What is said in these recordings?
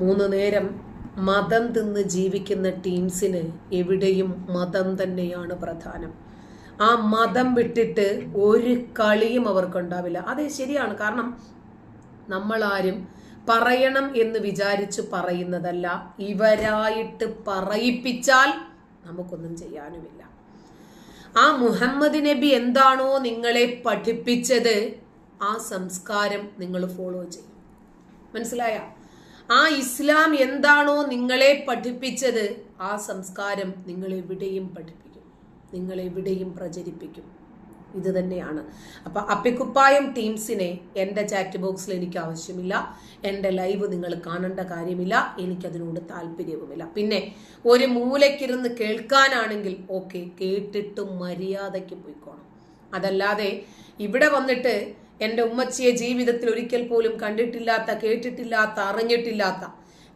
മൂന്ന് നേരം മതം തിന്ന് ജീവിക്കുന്ന ടീംസിന് എവിടെയും മതം തന്നെയാണ് പ്രധാനം. ആ മതം വിട്ടിട്ട് ഒരു കളിയും അവർക്കുണ്ടാവില്ല അതെ ശരിയാണ്. കാരണം നമ്മളാരും പറയണം എന്ന് വിചാരിച്ച് പറയുന്നതല്ല. ഇവരായിട്ട് പറയിപ്പിച്ചാൽ നമുക്കൊന്നും ചെയ്യാനുമില്ല. ആ മുഹമ്മദ് നബി എന്താണോ നിങ്ങളെ പഠിപ്പിച്ചത് ആ സംസ്കാരം നിങ്ങൾ ഫോളോ ചെയ്യും. മനസ്സിലായ? ആ ഇസ്ലാം എന്താണോ നിങ്ങളെ പഠിപ്പിച്ചത് ആ സംസ്കാരം നിങ്ങളെവിടെയും പഠിപ്പിക്കും. നിങ്ങളെവിടെയും പ്രചരിപ്പിക്കും. ഇത് തന്നെയാണ്. അപ്പൊ അപ്പിക്കുപ്പായം ടീംസിനെ എന്റെ ചാറ്റ് ബോക്സിൽ എനിക്ക് ആവശ്യമില്ല. എന്റെ ലൈവ് നിങ്ങൾ കാണേണ്ട കാര്യമില്ല. എനിക്കതിനോട് താല്പര്യവുമില്ല. പിന്നെ ഒരു മൂലക്കിരുന്ന് കേൾക്കാനാണെങ്കിൽ ഓക്കെ കേട്ടിട്ട് മര്യാദയ്ക്ക് പോയിക്കോണം. അതല്ലാതെ ഇവിടെ വന്നിട്ട് എന്റെ ഉമ്മച്ചിയെ ജീവിതത്തിൽ ഒരിക്കൽ പോലും കണ്ടിട്ടില്ലാത്ത കേട്ടിട്ടില്ലാത്ത അറിഞ്ഞിട്ടില്ലാത്ത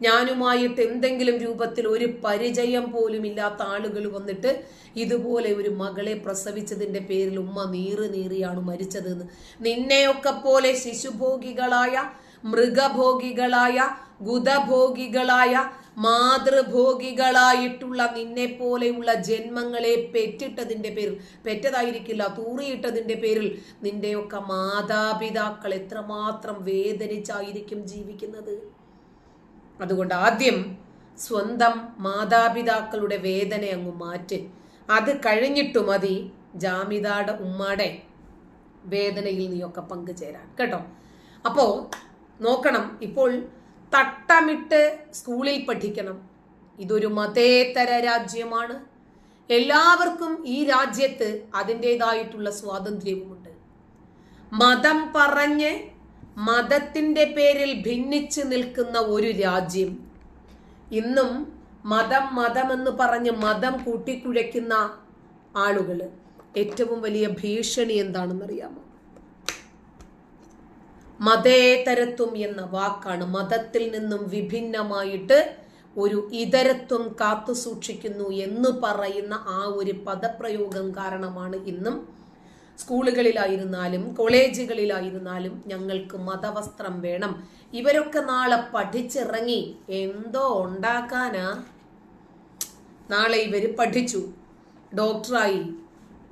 ഞാനുമായിട്ട് എന്തെങ്കിലും രൂപത്തിൽ ഒരു പരിചയം പോലും ഇല്ലാത്ത ആളുകൾ വന്നിട്ട് ഇതുപോലെ ഒരു മകളെ പ്രസവിച്ചതിന്റെ പേരിൽ ഉമ്മ നീറ് നീറിയാണ് മരിച്ചതെന്ന്. നിന്നെയൊക്കെ പോലെ ശിശുഭോഗികളായ മൃഗഭോഗികളായ ഗുദഭോഗികളായ മാതൃഭോഗികളായിട്ടുള്ള നിന്നെ പോലെയുള്ള ജന്മങ്ങളെ പെറ്റിട്ടതിന്റെ പേരിൽ പെറ്റതായിരിക്കില്ല തൂറിയിട്ടതിന്റെ പേരിൽ നിന്റെയൊക്കെ മാതാപിതാക്കൾ എത്രമാത്രം വേദനിച്ചായിരിക്കും ജീവിക്കുന്നത്? അതുകൊണ്ട് ആദ്യം സ്വന്തം മാതാപിതാക്കളുടെ വേദന അങ്ങ് മാറ്റ്. അത് കഴിഞ്ഞിട്ടു മതി. ജാമിതാടെ ഉമ്മാടെ വേദനയിൽ നീയൊക്കെ പങ്കുചേരാൻ. കേട്ടോ? അപ്പോൾ നോക്കണം. ഇപ്പോൾ തട്ടമിട്ട് സ്കൂളിൽ പഠിക്കണം. ഇതൊരു മതേതര രാജ്യമാണ്. എല്ലാവർക്കും ഈ രാജ്യത്ത് അതിന്റെതായിട്ടുള്ള സ്വാതന്ത്ര്യവുമുണ്ട്. മതം പറഞ്ഞ് മതത്തിന്റെ പേരിൽ ഭിന്നിച്ച് നിൽക്കുന്ന ഒരു രാജ്യം. ഇന്നും മതം മതമെന്ന് പറഞ്ഞ് മതം കൂട്ടിക്കുഴയ്ക്കുന്ന ആളുകൾ ഏറ്റവും വലിയ ഭീഷണി എന്താണെന്നറിയാമോ? മതേതരത്വം എന്ന വാക്കാണ് മതത്തിൽ നിന്നും വിഭിന്നമായിട്ട് ഒരു ഇതരത്വം കാത്തു സൂക്ഷിക്കുന്നു എന്ന് പറയുന്ന ആ ഒരു പദപ്രയോഗം കാരണമാണ് ഇന്നും സ്കൂളുകളിലായിരുന്നാലും കോളേജുകളിലായിരുന്നാലും ഞങ്ങൾക്ക് മതവസ്ത്രം വേണം. ഇവരൊക്കെ നാളെ പഠിച്ചിറങ്ങി. എന്തോ ഉണ്ടാക്കാനാ? നാളെ ഇവർ പഠിച്ചു. ഡോക്ടറായി.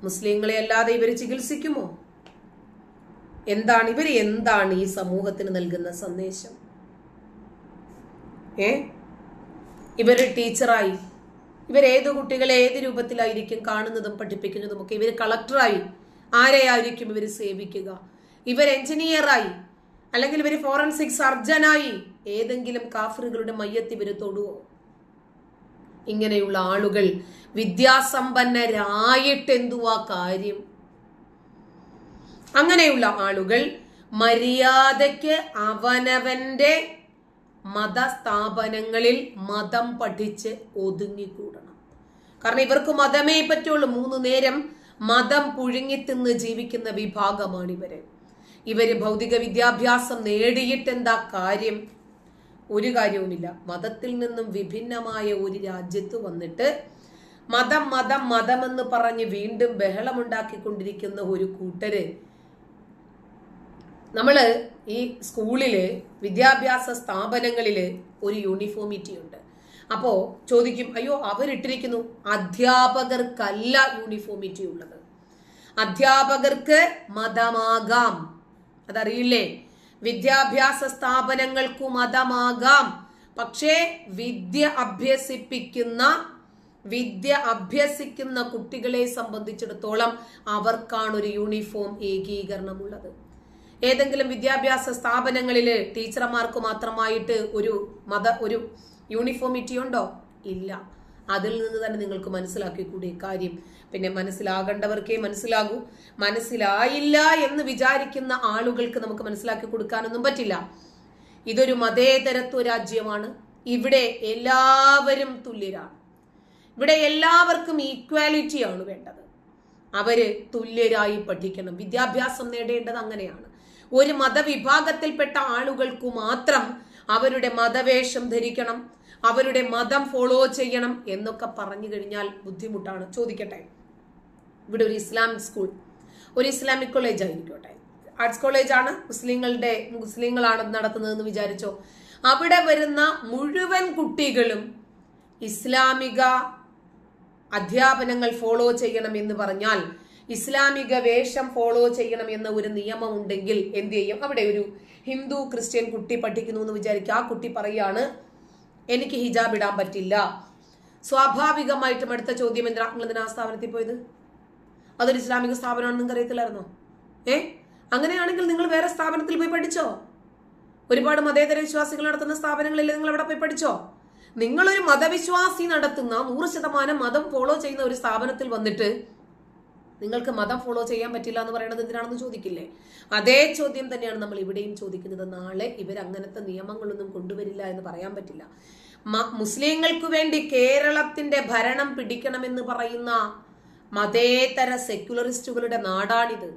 മുസ്ലിങ്ങളെ അല്ലാതെ ഇവർ ചികിത്സിക്കുമോ? എന്താണ് ഇവർ എന്താണ് ഈ സമൂഹത്തിന് നൽകുന്ന സന്ദേശം? ഏ? ഇവർ ടീച്ചറായി. ഇവർ ഏത് കുട്ടികളെ ഏത് രൂപത്തിലായിരിക്കും കാണുന്നതും പഠിപ്പിക്കുന്നതും ഒക്കെ ഇവർ കളക്ടറായി. ആരെയായിരിക്കും ഇവർ സേവിക്കുക? ഇവർ എഞ്ചിനീയറായി. അല്ലെങ്കിൽ ഇവർ ഫോറൻസിക് സർജനായി. ഏതെങ്കിലും കാഫറുകളുടെ മയ്യത്ത് ഇവർ തൊടുവോ? ഇങ്ങനെയുള്ള ആളുകൾ വിദ്യാസമ്പന്നരായിട്ട് എന്തുവാ കാര്യം? അങ്ങനെയുള്ള ആളുകൾ മര്യാദയ്ക്ക് അവനവന്റെ മതസ്ഥാപനങ്ങളിൽ മതം പഠിച്ച് ഒതുങ്ങിക്കൂടണം. കാരണം ഇവർക്ക് മതമേ പറ്റുള്ളൂ. മൂന്ന് നേരം മതം പുഴുങ്ങിത്തിന്ന് ജീവിക്കുന്ന വിഭാഗമാണ് ഇവർ. ഇവർ ഭൗതിക വിദ്യാഭ്യാസം നേടിയിട്ട് എന്താ കാര്യം? ഒരു കാര്യവുമില്ല. മതത്തിൽ നിന്നും വിഭിന്നമായ ഒരു രാജ്യത്ത് വന്നിട്ട് മതം മതം മതമെന്ന് പറഞ്ഞ് വീണ്ടും ബഹളമുണ്ടാക്കിക്കൊണ്ടിരിക്കുന്ന ഒരു കൂട്ടര് നമ്മൾ ഈ സ്കൂളിൽ വിദ്യാഭ്യാസ സ്ഥാപനങ്ങളിൽ ഒരു യൂണിഫോമിറ്റി ഉണ്ട്. അപ്പോൾ ചോദിക്കും അയ്യോ അവരിട്ടിരിക്കുന്നു. അധ്യാപകർക്കല്ല യൂണിഫോമിറ്റി ഉള്ളത്. അധ്യാപകർക്ക് മതമാകാം. അതറിയില്ലേ? വിദ്യാഭ്യാസ സ്ഥാപനങ്ങൾക്കു മതമാകാം. പക്ഷേ വിദ്യ അഭ്യസിപ്പിക്കുന്ന വിദ്യ അഭ്യസിക്കുന്ന കുട്ടികളെ സംബന്ധിച്ചിടത്തോളം അവർക്കാണ് ഒരു യൂണിഫോം ഏകീകരണമുള്ളത്. ഏതെങ്കിലും വിദ്യാഭ്യാസ സ്ഥാപനങ്ങളിൽ ടീച്ചർമാർക്ക് മാത്രമായിട്ട് ഒരു മത ഒരു യൂണിഫോമിറ്റി ഉണ്ടോ? ഇല്ല. അതിൽ നിന്ന് തന്നെ നിങ്ങൾക്ക് മനസ്സിലാക്കിക്കൂടി കാര്യം. പിന്നെ മനസ്സിലാകേണ്ടവർക്കേ മനസ്സിലാകൂ. മനസ്സിലായില്ല എന്ന് വിചാരിക്കുന്ന ആളുകൾക്ക് നമുക്ക് മനസ്സിലാക്കി കൊടുക്കാനൊന്നും പറ്റില്ല. ഇതൊരു മതേതരത്വ രാജ്യമാണ്. ഇവിടെ എല്ലാവരും തുല്യരാണ്. ഇവിടെ എല്ലാവർക്കും ഈക്വാലിറ്റിയാണ് വേണ്ടത്. അവർ തുല്യരായി പഠിക്കണം. വിദ്യാഭ്യാസം നേടേണ്ടത് അങ്ങനെയാണ്. ഒരു മതവിഭാഗത്തിൽപ്പെട്ട ആളുകൾക്കു മാത്രം അവരുടെ മതവേഷം ധരിക്കണം അവരുടെ മതം ഫോളോ ചെയ്യണം എന്നൊക്കെ പറഞ്ഞു കഴിഞ്ഞാൽ ബുദ്ധിമുട്ടാണ്. ചോദിക്കട്ടെ? ഇവിടെ ഒരു ഇസ്ലാമിക് സ്കൂൾ ഒരു ഇസ്ലാമിക് കോളേജ് ആയിരിക്കട്ടെ. ആർട്സ് കോളേജ് ആണ്. മുസ്ലിങ്ങളുടെ മുസ്ലിങ്ങളാണ് നടത്തുന്നതെന്ന് വിചാരിച്ചോ? അവിടെ വരുന്ന മുഴുവൻ കുട്ടികളും ഇസ്ലാമിക അധ്യാപനങ്ങൾ ഫോളോ ചെയ്യണം എന്ന് പറഞ്ഞാൽ ഇസ്ലാമിക വേഷം ഫോളോ ചെയ്യണം എന്ന ഒരു നിയമം ഉണ്ടെങ്കിൽ എന്ത് ചെയ്യും? അവിടെ ഒരു ഹിന്ദു ക്രിസ്ത്യൻ കുട്ടി പഠിക്കുന്നു എന്ന് വിചാരിക്കുക ആ കുട്ടി പറയാണ് എനിക്ക് ഹിജാബ് ഇടാൻ പറ്റില്ല. സ്വാഭാവികമായിട്ടും അടുത്ത ചോദ്യം എന്തിനാ? ആ സ്ഥാപനത്തിൽ പോയത്? അതൊരു ഇസ്ലാമിക സ്ഥാപനമാണെന്ന് നിങ്ങൾക്ക് അറിയത്തില്ലായിരുന്നോ? ഏ? അങ്ങനെയാണെങ്കിൽ നിങ്ങൾ വേറെ സ്ഥാപനത്തിൽ പോയി പഠിച്ചോ? ഒരുപാട് മതേതര വിശ്വാസികൾ നടത്തുന്ന സ്ഥാപനങ്ങളില്ലേ നിങ്ങൾ അവിടെ പോയി പഠിച്ചോ? നിങ്ങളൊരു മതവിശ്വാസി നടത്തുന്ന നൂറ് ശതമാനം മതം ഫോളോ ചെയ്യുന്ന ഒരു സ്ഥാപനത്തിൽ വന്നിട്ട് നിങ്ങൾക്ക് മതം ഫോളോ ചെയ്യാൻ പറ്റില്ല എന്ന് പറയുന്നത് എന്തിനാണെന്ന് ചോദിക്കില്ലേ? അതേ ചോദ്യം തന്നെയാണ് നമ്മൾ ഇവിടെയും ചോദിക്കുന്നത്. നാളെ ഇവർ അങ്ങനത്തെ നിയമങ്ങളൊന്നും കൊണ്ടുവരില്ല എന്ന് പറയാൻ പറ്റില്ല. മുസ്ലിങ്ങൾക്ക് വേണ്ടി കേരളത്തിന്റെ ഭരണം പിടിക്കണമെന്ന് പറയുന്ന മതേതര സെക്യുലറിസ്റ്റുകളുടെ നാടാണിത്.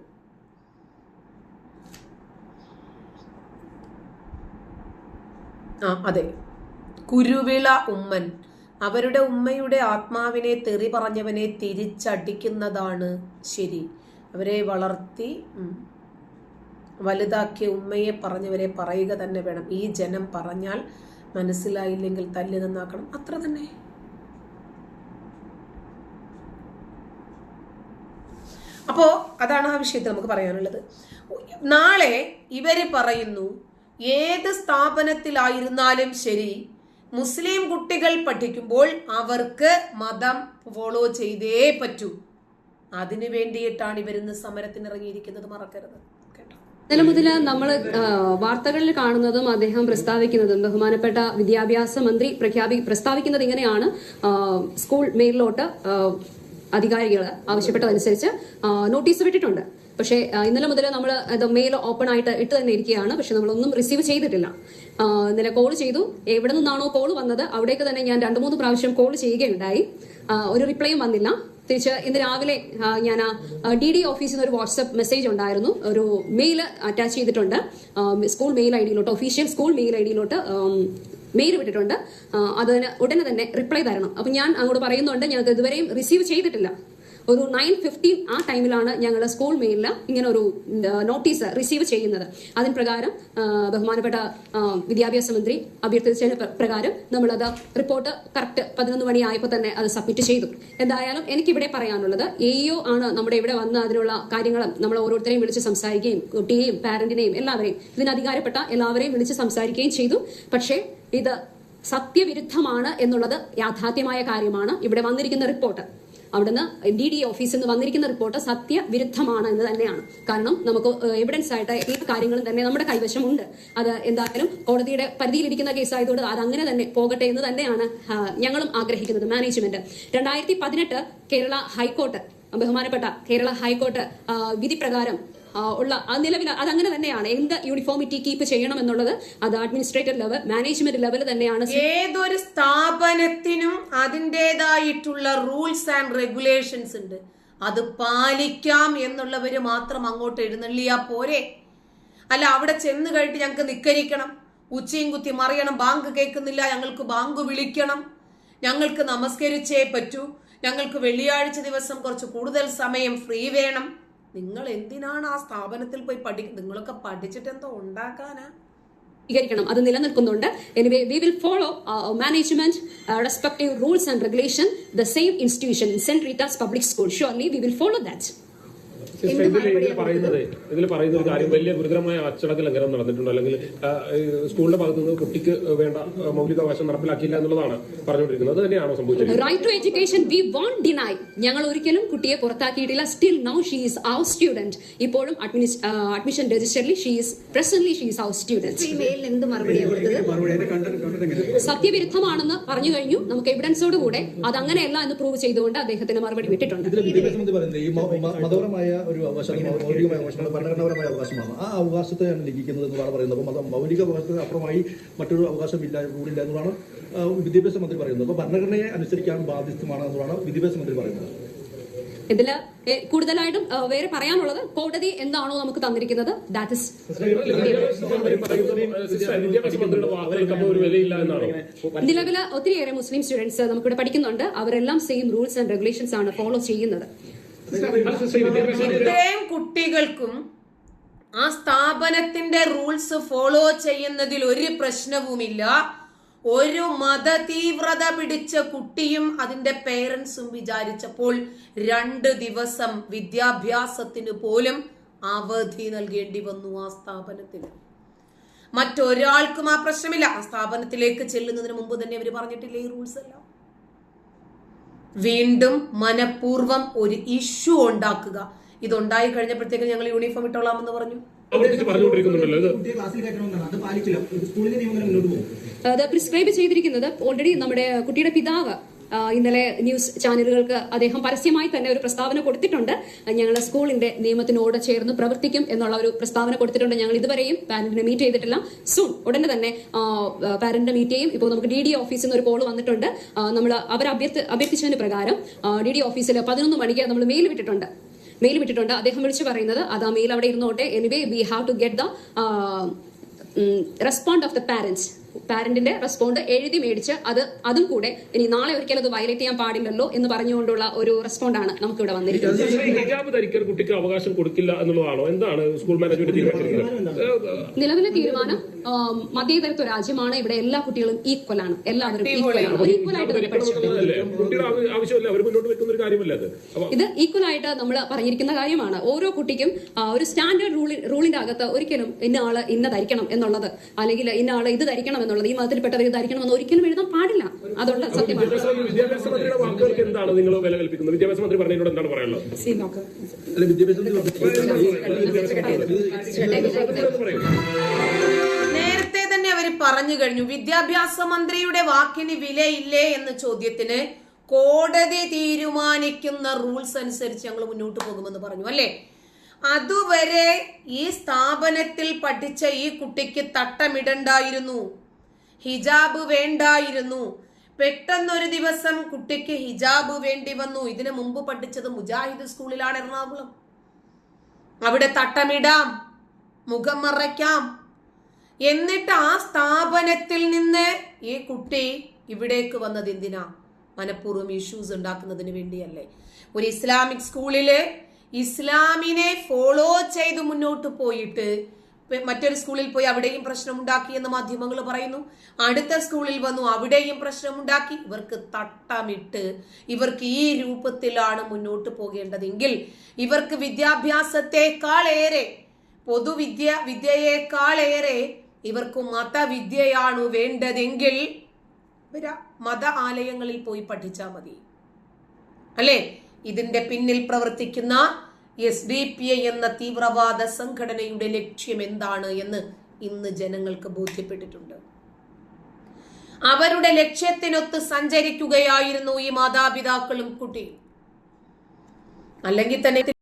ആ അതെ. കുരുവിള ഉമ്മൻ. അവരുടെ ഉമ്മയുടെ ആത്മാവിനെ തെറി പറഞ്ഞവനെ തിരിച്ചടിക്കുന്നതാണ് ശരി. അവരെ വളർത്തി വലുതാക്കിയ ഉമ്മയെ പറഞ്ഞവരെ പറയുക തന്നെ വേണം. ഈ ജനം പറഞ്ഞാൽ മനസ്സിലായില്ലെങ്കിൽ തല്ലി നന്നാക്കണം. അത്ര തന്നെ. അപ്പോ അതാണ് ആ വിഷയത്തിൽ നമുക്ക് പറയാനുള്ളത്. നാളെ ഇവർ പറയുന്നു ഏത് സ്ഥാപനത്തിലായിരുന്നാലും ശരി മുസ്ലിം കുട്ടികൾ പഠിക്കുമ്പോൾ അവർക്ക് മതം ഫോളോ ചെയ്തേ പറ്റൂ. അതിനു വേണ്ടിയിട്ടാണ് ഇവരിന്ന് സമരത്തിന് ഇറങ്ങിയിരിക്കുന്നത് മറക്കരുത്. ഇന്നലെ മുതൽ നമ്മൾ വാർത്തകളിൽ കാണുന്നതും അദ്ദേഹം പ്രസ്താവിക്കുന്നതും ബഹുമാനപ്പെട്ട വിദ്യാഭ്യാസ മന്ത്രി പ്രഖ്യാപി പ്രസ്താവിക്കുന്നത് ഇങ്ങനെയാണ്. സ്കൂൾ മേലിലോട്ട് അധികാരികൾ ആവശ്യപ്പെട്ടതനുസരിച്ച് നോട്ടീസ് വിട്ടിട്ടുണ്ട്. പക്ഷേ ഇന്നലെ മുതൽ നമ്മൾ മെയിൽ ഓപ്പൺ ആയിട്ട് ഇട്ട് തന്നെ ഇരിക്കുകയാണ്. പക്ഷെ നമ്മളൊന്നും റിസീവ് ചെയ്തിട്ടില്ല. ഇന്നലെ കോൾ ചെയ്തു. എവിടെ നിന്നാണോ കോൾ വന്നത് അവിടേക്ക് തന്നെ ഞാൻ രണ്ട് മൂന്ന് പ്രാവശ്യം കോൾ ചെയ്യുകയുണ്ടായി. ഒരു റിപ്ലൈയും വന്നില്ല. തിരിച്ച് ഇന്ന് രാവിലെ ഞാൻ ഡി ഡി ഓഫീസിൽ നിന്ന് ഒരു വാട്സപ്പ് മെസ്സേജ് ഉണ്ടായിരുന്നു. ഒരു മെയിൽ അറ്റാച്ച് ചെയ്തിട്ടുണ്ട്. സ്കൂൾ മെയിൽ ഐ ഡിയിലോട്ട് ഒഫീഷ്യൽ സ്കൂൾ മെയിൽ ഐ ഡിയിലോട്ട് മെയിൽ വിട്ടിട്ടുണ്ട്. അതിന് ഉടനെ തന്നെ റിപ്ലൈ തരണം. അപ്പം ഞാൻ അങ്ങോട്ട് പറയുന്നുണ്ട് ഞങ്ങൾക്ക് ഇതുവരെയും റിസീവ് ചെയ്തിട്ടില്ല. ഒരു നയൻ ഫിഫ്റ്റീൻ ആ ടൈമിലാണ് ഞങ്ങൾ സ്കൂൾ മെയിലിൽ ഇങ്ങനെ ഒരു നോട്ടീസ് റിസീവ് ചെയ്യുന്നത്. അതിന് പ്രകാരം ബഹുമാനപ്പെട്ട വിദ്യാഭ്യാസ മന്ത്രി അഭ്യർത്ഥിച്ചതിന് പ്ര- പ്രകാരം നമ്മളത് റിപ്പോർട്ട് കറക്റ്റ് പതിനൊന്ന് മണിയായപ്പോൾ തന്നെ അത് സബ്മിറ്റ് ചെയ്തു. എന്തായാലും എനിക്കിവിടെ പറയാനുള്ളത് എഇഒ ആണ് നമ്മുടെ ഇവിടെ വന്ന് അതിനുള്ള കാര്യങ്ങൾ നമ്മൾ ഓരോരുത്തരെയും വിളിച്ച് സംസാരിക്കുകയും കുട്ടിയെയും പാരന്റിനെയും എല്ലാവരെയും ഇതിന് അധികാരപ്പെട്ട എല്ലാവരെയും വിളിച്ച് സംസാരിക്കുകയും ചെയ്തു. പക്ഷേ ഇത് സത്യവിരുദ്ധമാണ് എന്നുള്ളത് യാഥാർത്ഥ്യമായ കാര്യമാണ്. ഇവിടെ വന്നിരിക്കുന്ന റിപ്പോർട്ട് അവിടുന്ന് ഡി ഡി ഓഫീസിൽ നിന്ന് വന്നിരിക്കുന്ന റിപ്പോർട്ട് സത്യവിരുദ്ധമാണ് എന്ന് തന്നെയാണ്. കാരണം നമുക്ക് എവിഡൻസ് ആയിട്ട് ഈ കാര്യങ്ങളും തന്നെ നമ്മുടെ കൈവശമുണ്ട്. അത് എന്തായാലും കോടതിയുടെ പരിധിയിലിരിക്കുന്ന കേസായതുകൊണ്ട് അത് അങ്ങനെ തന്നെ പോകട്ടെ എന്ന് തന്നെയാണ് ഞങ്ങളും ആഗ്രഹിക്കുന്നത് മാനേജ്മെന്റ് രണ്ടായിരത്തി പതിനെട്ട് കേരള ഹൈക്കോർട്ട് ബഹുമാനപ്പെട്ട കേരള ഹൈക്കോർട്ട് വിധി പ്രകാരം ഉള്ള നിലവിൽ അതങ്ങനെ തന്നെയാണ്. എന്ത് യൂണിഫോമിറ്റി കീപ്പ് ചെയ്യണം എന്നുള്ളത് അത് അഡ്മിനിസ്ട്രേറ്റർ ലെവൽ മാനേജ്മെന്റ് ലെവൽ തന്നെയാണ്. ഏതൊരു സ്ഥാപനത്തിനും അതിന്റെതായിട്ടുള്ള റൂൾസ് ആൻഡ് റെഗുലേഷൻസ് ഉണ്ട്. അത് പാലിക്കാം എന്നുള്ളവര് മാത്രം അങ്ങോട്ട് എഴുന്നള്ളിയാ പോരെ. അല്ല അവിടെ ചെന്ന് കഴിഞ്ഞിട്ട് ഞങ്ങൾക്ക് നിക്കരിക്കണം. ഉച്ചയും കുത്തി മറിയണം. ബാങ്ക് കേൾക്കുന്നില്ല. ഞങ്ങൾക്ക് ബാങ്ക് വിളിക്കണം. ഞങ്ങൾക്ക് നമസ്കരിച്ചേ പറ്റൂ. ഞങ്ങൾക്ക് വെള്ളിയാഴ്ച ദിവസം കുറച്ച് കൂടുതൽ സമയം ഫ്രീ വേണം. നിങ്ങൾ എന്തിനാണ് ആ സ്ഥാപനത്തിൽ പോയി പഠി നിങ്ങളൊക്കെ പഠിച്ചിട്ട് എന്തോ ഉണ്ടാക്കാനാ? ണം അത് നിലനിൽക്കുന്നുണ്ട്. Anyway we will follow management respective rules and regulation the same institution Saint Rita's public school surely we will follow that പറയുന്നത് ഇതിൽ പറയുന്ന ഒരു കാര്യം വലിയ ഗുരുതരമായ അച്ചടക്ക ലംഘനം നടന്നിട്ടുണ്ട്. അല്ലെങ്കിൽ സ്കൂളിന്റെ ഭാഗത്ത് നിന്ന് കുട്ടിക്ക് വേണ്ട മൗലികാവകാശം നടപ്പിലാക്കിയില്ല എന്നുള്ളതാണ് പറഞ്ഞുകൊണ്ടിരിക്കുന്നത്. അത് തന്നെയാണോ സംഭവിച്ചത്? Right to education we won't deny ഞങ്ങൾ ഒരിക്കലും കുട്ടിയെ പുറത്താക്കിയിട്ടില്ല. Still now she is our student ഇപ്പോഴും അഡ്മിഷൻ രജിസ്റ്ററിൽ she is presently she is our student എന്ത് മറുപടിയാണ് കൊടുത്തത്? സത്യവിരുദ്ധമാണെന്ന് പറഞ്ഞു കഴിഞ്ഞു. നമുക്ക് എവിഡൻസോട് കൂടെ അത് അങ്ങനെയല്ല എന്ന് പ്രൂവ് ചെയ്തുകൊണ്ട് അദ്ദേഹത്തിന് മറുപടി വിട്ടിട്ടുണ്ട്. ഇതിൽ ഒരു അവകാശം ഭൗതികമായ അവകാശമാണ് ഭരണഘടനാപരമായ അവകാശമാണ്. ആ അവകാശത്തെയാണ് ലംഘിക്കുന്നത് എന്നതാണ് പറയുന്നത്. അപ്പം അത് മൗലിക അവകാശത്തിന് അപ്പുറമായി മറ്റൊരു അവകാശമില്ല റൂളില്ല എന്നതാണ് വിദ്യാഭ്യാസ മന്ത്രി പറയുന്നത്. അപ്പോൾ ഭരണഘടനയെ അനുസരിക്കാൻ ബാധ്യസ്ഥമാണ് എന്നതാണ് വിദ്യാഭ്യാസ മന്ത്രി പറയുന്നത്. ഇതിൽ കൂടുതലായിട്ടും വേറെ പറയാനുള്ളത് കോടതി എന്താണോ നമുക്ക് തന്നിരിക്കുന്നത്. ദാറ്റ് ഒത്തിരിയേറെ മുസ്ലിം സ്റ്റുഡൻസ് നമുക്കിവിടെ പഠിക്കുന്നുണ്ട്. അവരെല്ലാം സെയിം റൂൾസ് ആൻഡ് റെഗുലേഷൻസ് ആണ് ഫോളോ ചെയ്യുന്നത്. ഇത്രയും കുട്ടികൾക്കും ആ സ്ഥാപനത്തിന്റെ റൂൾസ് ഫോളോ ചെയ്യുന്നതിൽ ഒരു പ്രശ്നവുമില്ല. ഒരു മത തീവ്രത പിടിച്ച കുട്ടിയും അതിന്റെ പേരൻസും വിചാരിച്ചപ്പോൾ രണ്ട് ദിവസം വിദ്യാഭ്യാസത്തിന് പോലും അവധി നൽകേണ്ടി വന്നു ആ സ്ഥാപനത്തിന്. മറ്റൊരാൾക്കും ആ പ്രശ്നമില്ല. ആ സ്ഥാപനത്തിലേക്ക് ചെല്ലുന്നതിന് മുമ്പ് തന്നെ അവർ പറഞ്ഞിട്ടില്ല ഈ റൂൾസ് എല്ലാം? വീണ്ടും മനഃപൂർവം ഒരു ഇഷ്യൂ ഉണ്ടാക്കുക. ഇതുണ്ടായി കഴിഞ്ഞപ്പോഴത്തേക്ക് ഞങ്ങൾ യൂണിഫോം ഇട്ടോളാമെന്ന് പറഞ്ഞു. അത് പാലിച്ചില്ല സ്കൂളിന്റെ നിയമനം മുന്നോട്ട് അത് പ്രിസ്ക്രൈബ് ചെയ്തിരിക്കുന്നത് ഓൾറെഡി നമ്മുടെ കുട്ടിയുടെ പിതാവ് ഇന്നലെ ന്യൂസ് ചാനലുകൾക്ക് അദ്ദേഹം പരസ്യമായി തന്നെ ഒരു പ്രസ്താവന കൊടുത്തിട്ടുണ്ട്. ഞങ്ങൾ സ്കൂളിന്റെ നിയമത്തിനോട് ചേർന്ന് പ്രവർത്തിക്കും എന്നുള്ള ഒരു പ്രസ്താവന കൊടുത്തിട്ടുണ്ട്. ഞങ്ങൾ ഇതുവരെയും പാരന്റിനെ മീറ്റ് ചെയ്തിട്ടില്ല. സൂൺ ഉടനെ തന്നെ പാരന്റിനെ മീറ്റ് ചെയ്യും. ഇപ്പോൾ നമുക്ക് ഡി ഡി ഓഫീസിൽ നിന്ന് ഒരു കോൾ വന്നിട്ടുണ്ട്. നമ്മൾ അവർ അഭ്യർത്ഥി അഭ്യർത്ഥിച്ചതിന് പ്രകാരം ഡി ഡി ഓഫീസിൽ പതിനൊന്ന് മണിക്ക് നമ്മൾ മെയിൽ വിട്ടിട്ടുണ്ട്. മെയിൽ വിട്ടിട്ടുണ്ട്. അദ്ദേഹം വിളിച്ചു പറയുന്നത് അത് ആ മെയിൽ അവിടെ ഇരുന്നോട്ടെ. Anyway we have to get the respond of the parents പാരന്റിന്റെ respond എഴുതി മേടിച്ച് അത് അതും കൂടെ ഇനി നാളെ ഒരിക്കലും അത് വയലേറ്റ് ചെയ്യാൻ പാടില്ലല്ലോ എന്ന് പറഞ്ഞുകൊണ്ടുള്ള ഒരു റെസ്പോണ്ടാണ് നമുക്ക് ഇവിടെ വന്നിരിക്കുന്നത്. ഹിജാബ് ധരിക്കാൻ കുട്ടിക്ക് അവകാശം കൊടുക്കില്ല എന്നുള്ളതാണോ? എന്താണ് സ്കൂൾ മാനേജ്മെന്റ് തീരുമാനിച്ചിരിക്കുന്നത് നിലവിലെ തീരുമാനം മതേതരത്വ രാജ്യമാണ്. ഇവിടെ എല്ലാ കുട്ടികളും ഈക്വൽ ആണ്. എല്ലാവരും ഈക്വൽ ആണ്. ഈക്വൽ ആയിട്ട് ഇത് ഈക്വൽ ആയിട്ട് നമ്മൾ പറഞ്ഞിരിക്കുന്ന കാര്യമാണ്. ഓരോ കുട്ടിക്കും ഒരു സ്റ്റാൻഡേർഡ് റൂളിന്റെ അകത്ത് ഒരിക്കലും ഇന്ന ആൾ ഇന്ന ധരിക്കണം എന്നുള്ളത് അല്ലെങ്കിൽ ഇന്ന ആൾ ഇത് ധരിക്കണം എന്നുള്ളത് ഈ മതത്തിൽപ്പെട്ടവർ ഇതായിരിക്കണം ധരിക്കണം എന്ന് ഒരിക്കലും എഴുതാൻ പാടില്ല അതുള്ള സത്യമാണ് വിദ്യാഭ്യാസ മന്ത്രിയുടെ വാക്കുകൾക്ക് എന്താണ് നിങ്ങൾ വില കൽപ്പിക്കുന്നത് വിദ്യാഭ്യാസ മന്ത്രി പറഞ്ഞതിനോട് എന്താണ് പറയാനുള്ളത് നേരത്തെ തന്നെ അവർ പറഞ്ഞു കഴിഞ്ഞു വിദ്യാഭ്യാസ മന്ത്രിയുടെ വാക്കിന് വിലയില്ലേ എന്ന ചോദ്യത്തിന് കോടതി തീരുമാനിക്കുന്ന റൂൾസ് അനുസരിച്ച് ഞങ്ങൾ മുന്നോട്ട് പോകുമെന്ന് പറഞ്ഞു അല്ലേ അതുവരെ ഈ സ്ഥാപനത്തിൽ പഠിച്ച ഈ കുട്ടിക്ക് തട്ടമിടണ്ടായിരുന്നു ഹിജാബ് വേണ്ടായിരുന്നു. പെട്ടെന്നൊരു ദിവസം കുട്ടിക്ക് ഹിജാബ് വേണ്ടി വന്നു. ഇതിനു മുമ്പ് പഠിച്ചത് മുജാഹിദ് സ്കൂളിലാണ് എറണാകുളം. അവിടെ തട്ടമിടാം മുഖം മറയ്ക്കാം. എന്നിട്ട് ആ സ്ഥാപനത്തിൽ നിന്ന് ഈ കുട്ടി ഇവിടേക്ക് വന്നത് എന്തിനാ? മനഃപൂർവം ഇഷ്യൂസ് ഉണ്ടാക്കുന്നതിന് വേണ്ടിയല്ലേ. ഒരു ഇസ്ലാമിക് സ്കൂളിൽ ഇസ്ലാമിനെ ഫോളോ ചെയ്ത് മുന്നോട്ട് പോയിട്ട് മറ്റൊരു സ്കൂളിൽ പോയി അവിടെയും പ്രശ്നമുണ്ടാക്കി എന്ന് മാധ്യമങ്ങൾ പറയുന്നു. അടുത്ത സ്കൂളിൽ വന്നു അവിടെയും പ്രശ്നമുണ്ടാക്കി. ഇവർക്ക് തട്ടമിട്ട് ഇവർക്ക് ഈ രൂപത്തിലാണ് മുന്നോട്ട് പോകേണ്ടതെങ്കിൽ ഇവർക്ക് വിദ്യാഭ്യാസത്തെക്കാളേറെ പൊതുവിദ്യ വിദ്യയേക്കാളേറെ ഇവർക്ക് മതവിദ്യയാണ് വേണ്ടതെങ്കിൽ ഇവര മത ആലയങ്ങളിൽ പോയി പഠിച്ചാൽ മതി. അല്ലേ? ഇതിന്റെ പിന്നിൽ പ്രവർത്തിക്കുന്ന എസ് ഡി പി ഐ എന്ന തീവ്രവാദ സംഘടനയുടെ ലക്ഷ്യം എന്താണ് എന്ന് ഇന്ന് ജനങ്ങൾക്ക് ബോധ്യപ്പെട്ടിട്ടുണ്ട്. അവരുടെ ലക്ഷ്യത്തിനൊത്ത് സഞ്ചരിക്കുകയായിരുന്നു ഈ മാതാപിതാക്കളും കുട്ടിയും അല്ലെങ്കിൽ തന്നെ